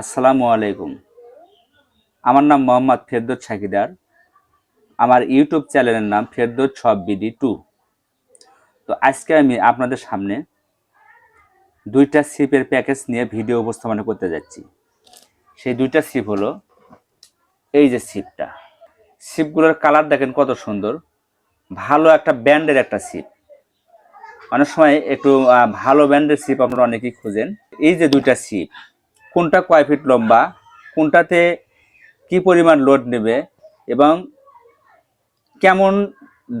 আসসালামু আলাইকুম। আমার নাম মোহাম্মদ ফেরদৌস সাকিদার। আমার ইউটিউব চ্যানেলের নাম ফেরদৌস সব বিডি টু। তো আজকে আমি আপনাদের সামনে দুইটা সিপের প্যাকেজ নিয়ে ভিডিও উপস্থাপনা করতে যাচ্ছি। সেই দুইটা সিপ হলো এই যে সিপটা। সিপগুলোর কালার দেখেন কত সুন্দর। ভালো একটা ব্র্যান্ডের একটা সিপ। অনেক সময় একটু ভালো ব্র্যান্ডের সিপ আপনারা অনেকেই খুঁজেন। এই যে দুইটা সিপ কোনটা কয় ফিট লম্বা, কোনটাতে কি পরিমাণ লোড নেবে এবং কেমন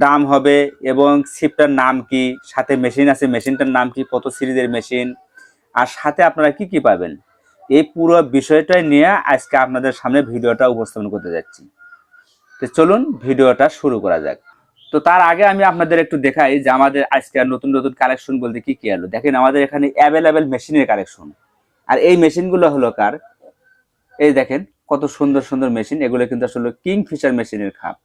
দাম হবে এবং সিপটার নাম কি, সাথে মেশিন আছে মেশিনটার নাম কি, কত সিরিজের মেশিন আর সাথে আপনারা কি কি পাবেন? এই পুরো বিষয়টাই নিয়ে আজকে আপনাদের সামনে ভিডিওটা উপস্থাপন করতে যাচ্ছি। তো চলুন ভিডিওটা শুরু করা যাক। তো তার আগে আমি আপনাদের একটু দেখাই যে আমাদের আজকে নতুন নতুন কালেকশন বলতে কি কি এলো। দেখেন আমাদের এখানে অ্যাভেলেবেল মেশিনের কালেকশন আর এই মেশিনগুলো হলো কার? এই দেখেন, কত সুন্দর সুন্দর মেশিন। এগুলো কিন্তু আসলে কিং ফিশার মেশিনের খাপ।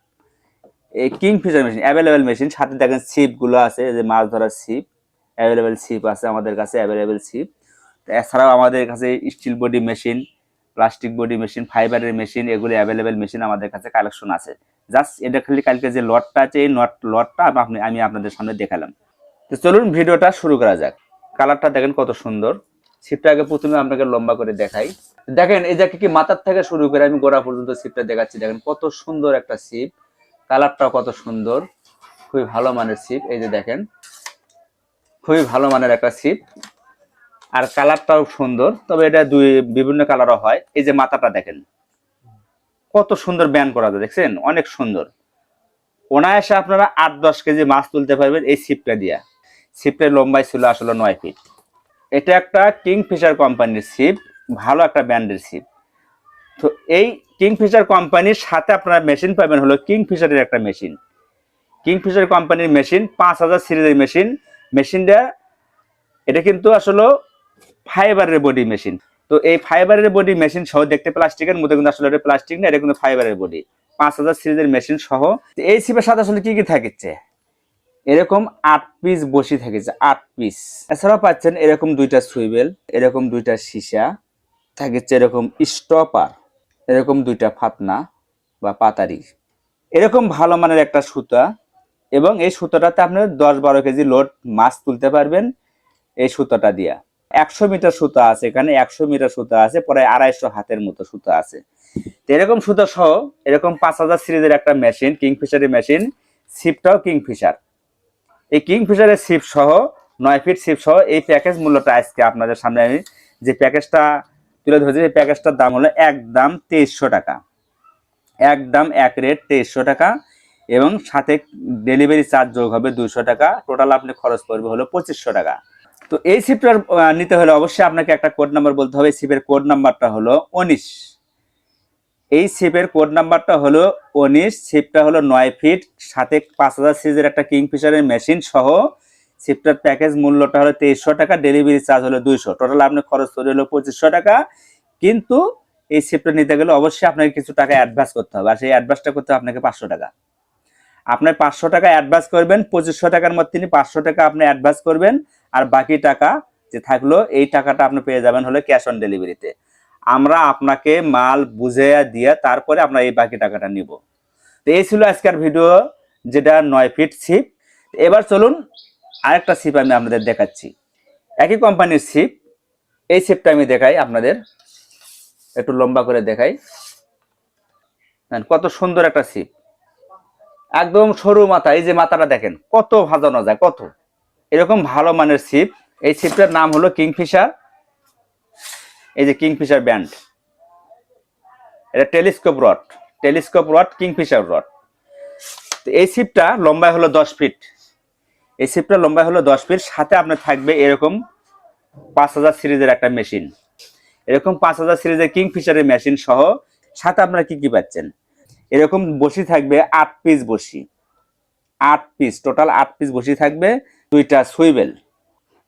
এই Kingfisher machine available machine, সাথে দেখেন ছিপগুলো আছে যে মাছ ধরার ছিপ অ্যাভেলেবেল ছিপ আছে আমাদের কাছে অ্যাভেলেবেল ছিপ। এছাড়াও আমাদের কাছে steel body machine plastic body machine ফাইবারের মেশিন এগুলো অ্যাভেলেবেল মেশিন আমাদের কাছে কালেকশন আছে। জাস্ট এটা খালি কালকে যে লটটা আছে, এই নট লটটা আপনি আমি আপনাদের সামনে দেখালাম। তো চলুন ভিডিওটা শুরু করা যাক। কালারটা দেখেন কত সুন্দর। ছিপটা আগে প্রথমে আপনাকে লম্বা করে দেখাই। দেখেন, এই যে কি মাথার থেকে শুরু করে আমি গোড়া পর্যন্ত ছিপটা দেখাচ্ছি। দেখেন, কত সুন্দর একটা ছিপ। কালারটাও কত সুন্দর। খুবই ভালো মানের ছিপ। এই যে দেখেন, খুবই ভালো মানের একটা ছিপ। আর কালারটাও সুন্দর। তবে এটা দুই বিভিন্ন কালারও হয়। এই যে মাথাটা দেখেন, কত সুন্দর ব্যান করা যায়, দেখছেন? অনেক সুন্দর। অনায়াসে আপনারা আট দশ কেজি মাছ তুলতে পারবেন এই ছিপটা দিয়া। ছিপটার লম্বাই ছিল আসলে নয় ফিট। এটা একটা কিংফিশার কোম্পানির সিপ ভালো একটা ব্র্যান্ডের সিপ তো এই কিংফিশার কোম্পানির সাথে আপনারা মেশিন পাবেন হলো কিংফিশারের একটা মেশিন। কিংফিশার কোম্পানির মেশিন, পাঁচ হাজার সিরিজের মেশিন। মেশিনটা, এটা কিন্তু আসলে ফাইবারের বডি মেশিন। তো এই ফাইবারের বডি মেশিন সহ দেখতে প্লাস্টিকের মধ্যে কিন্তু আসলে এটা প্লাস্টিক না, এটা কিন্তু ফাইবারের বডি। পাঁচ হাজার সিরিজের মেশিন সহ। এই সিপের সাথে আসলে কি কি থাকছে? এরকম আট পিস বসি থাকেছে আট পিস এছাড়াও পাচ্ছেন এরকম দুইটা সুইবেল, এরকম দুইটা সীসা থাকেছে এরকম স্টপার এরকম দুইটা ফাতনা বা পাতারি। এরকম ভালো মানের একটা সুতা এবং এই সুতাটাতে আপনি দশ বারো কেজি লোড মাছ তুলতে পারবেন এই সুতাটা দিয়া। একশো মিটার সুতা আছে এখানে, একশো মিটার সুতা আছে, প্রায় আড়াইশো হাতের মতো সুতা আছে। তো এরকম সুতা সহ এরকম পাঁচ হাজার সিরিজের একটা মেশিন কিংফিশারের মেশিন সিপটাও কিংফিশার। এই কিংফিশারের সিপ সহ, নয় ফিট সিপ সহ এই প্যাকেজ মূল্যটা আজকে আপনাদের সামনে আমি যে প্যাকেজটা তুলে ধরেছি, এই প্যাকেজটার দাম হলো একদম তেইশশো টাকা। একদম এক রেট তেইশশো টাকা এবং সাথে ডেলিভারি চার্জ যোগ হবে দুইশো টাকা। টোটাল আপনি খরচ পড়বে হলো পঁচিশশো টাকা। তো এই সিপটার নিতে হলে অবশ্যই আপনাকে একটা কোড নাম্বার বলতে হবে। সিপের কোড নাম্বারটা হলো উনিশ। এই সিপের কোড নাম্বারটা হলো উনিশ সিপটা হলো নয় ফিট, সাথে পাঁচ হাজার সিরিজের একটা কিংফিশারের মেশিন সহ সিপটার প্যাকেজ মূল্যটা হলো তেইশশো টাকা, ডেলিভারি চার্জ হলো দুইশো। টোটাল আপনি খরচ করে হলো পঁচিশশো টাকা। কিন্তু এই সিপটা নিতে গেলে অবশ্যই আপনাকে কিছু টাকা অ্যাডভান্স করতে হবে। আর সেই অ্যাডভান্সটা করতে হবে আপনাকে পাঁচশো টাকা। আপনার পাঁচশো টাকা অ্যাডভান্স করবেন, পঁচিশশো টাকার মধ্যে তিনি পাঁচশো টাকা আপনি অ্যাডভান্স করবেন। আর বাকি টাকা যে থাকল, এই টাকাটা আপনি পেয়ে যাবেন হলো ক্যাশ অন ডেলিভারিতে আমরা আপনাকে মাল বুঝে দিয়ে তারপরে আমরা এই বাকি টাকাটা নিব। তো এই ছিল আজকের ভিডিও, যেটা নয় ফিট ছিপ। এবার চলুন আরেকটা ছিপ আমি আপনাদের দেখাচ্ছি। একই কোম্পানির ছিপ, এই ছিপটা আমি দেখাই আপনাদের। একটু লম্বা করে দেখাই। কত সুন্দর একটা ছিপ। একদম সরু মাথা, এই যে মাথাটা দেখেন, কত ভাজানো যায়, কত। এরকম ভালো মানের ছিপ। এই ছিপটার নাম হলো কিংফিশার। এই যে কিংফিশার ব্যান্ড, এটা telescope rod telescope rod, Kingfisher rod. এই ছিপটা লম্বায় হলো দশ ফিট। এই ছিপটা লম্বায় হলো দশ ফিট, সাথে আপনার থাকবে এরকম পাঁচ হাজার সিরিজের একটা মেশিন। এরকম পাঁচ হাজার সিরিজের কিংফিশারের মেশিন সহ, সাথে আপনারা কি কি পাচ্ছেন? এরকম বসি থাকবে আট পিস বসি। আট পিস, টোটাল আট পিস বসি থাকবে, দুইটা সুইবেল,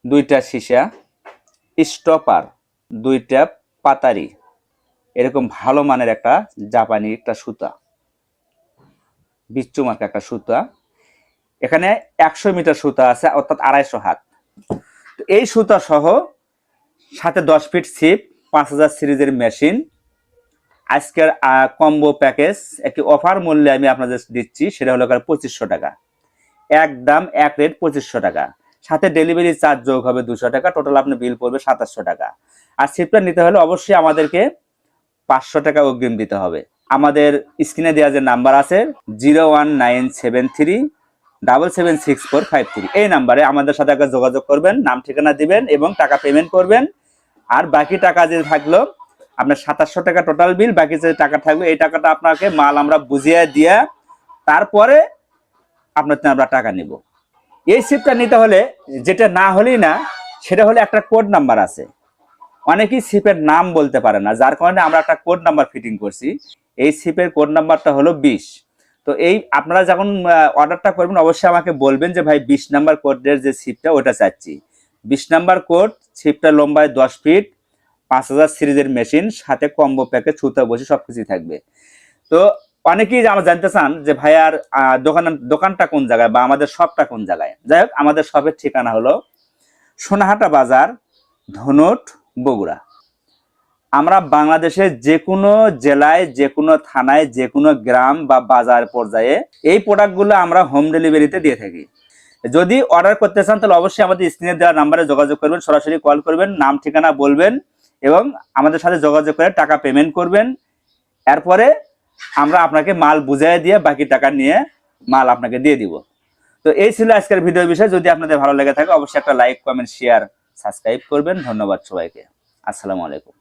দুইটা সীসা, স্টপার। দুইটা পাতারি। এরকম ভালো মানের একটা জাপানি একটা সুতা। বিচ্ছু মার্কা একটা সুতা। এখানে একশো মিটার সুতা আছে, অর্থাৎ আড়াইশো হাত। এই সুতা সহ সাথে দশ ফিট ছিপ, পাঁচ হাজার সিরিজের মেশিন। আজকের কম্বো প্যাকেজ, একটি অফার মূল্যে আমি আপনাদের দিচ্ছি, সেটা হলো পঁচিশশো টাকা। এক দাম এক রেট পঁচিশশো টাকা। সাথে ডেলিভারি চার্জ যোগ হবে দুশো টাকা, টোটাল আপনি বিল পড়বে সাতাশশো টাকা। আর সিপটা নিতে হলে অবশ্যই আমাদেরকে পাঁচশো টাকা অগ্রিম দিতে হবে। আমাদের স্ক্রিনে দেওয়া যে নাম্বার আছে zero one nine seven three double seven six four five three এই নাম্বারে আমাদের সাথে একবার যোগাযোগ করবেন, নাম ঠিকানা দিবেন এবং টাকা পেমেন্ট করবেন। আর বাকি টাকা যে থাকল, আপনার সাতাশশো টাকা টোটাল বিল বাকি যে টাকা থাকবে এই টাকাটা আপনাকে মাল আমরা বুঝিয়ে দিয়ে তারপরে আপনার আমরা টাকা নিব। এই সিপটা নিতে হলে, যেটা না হলেই না, সেটা হলে একটা কোড নাম্বার আছে। অনেকেই সিপের নাম বলতে পারে না যার কারণে আমরা একটা কোড নাম্বার ফিটিং করছি। এই সিপের কোড নাম্বারটা হলো বিশ। তো এই আপনারা যখন অর্ডারটা করবেন অবশ্যই আমাকে বলবেন যে ভাই বিশ নাম্বার কোডের যে সিপটা ওটা চাচ্ছি। বিশ নাম্বার কোড সিপটা লম্বায় দশ ফিট পাঁচ হাজার সিরিজের মেশিন সাথে কম্বো প্যাকেজ ছুতা বসে সব কিছুই থাকবে। তো অনেকেই আমার জানতে চান যে ভাইয়ার আহ, দোকান দোকানটা কোন জায়গায় বা আমাদের শপটা কোন জায়গায়? যাই হোক আমাদের শপের ঠিকানা হলো সোনাহাটা বাজার ধনুট বগুড়া। আমরা বাংলাদেশের যে কোনো জেলায় যে কোনো থানায় যে কোনো গ্রাম বা বাজার পর্যায়ে এই প্রোডাক্টগুলো আমরা হোম ডেলিভারিতে দিয়ে থাকি। যদি অর্ডার করতে চান, তাহলে অবশ্যই আমাদের স্ক্রিনে দেওয়া নাম্বারে যোগাযোগ করবেন, সরাসরি কল করবেন, নাম, ঠিকানা বলবেন এবং আমাদের সাথে যোগাযোগ করে টাকা পেমেন্ট করবেন। এরপরে আমরা আপনাকে মাল বুঝাই দিয়ে বাকি টাকা নিয়ে মাল আপনাকে দিয়ে দিব। তো এই ছিল আজকের ভিডিও বিষয়। যদি আপনাদের ভালো লেগে থাকে, অবশ্যই একটা লাইক কমেন্ট শেয়ার সাবস্ক্রাইব করবেন। ধন্যবাদ সবাইকে। আসসালামু আলাইকুম।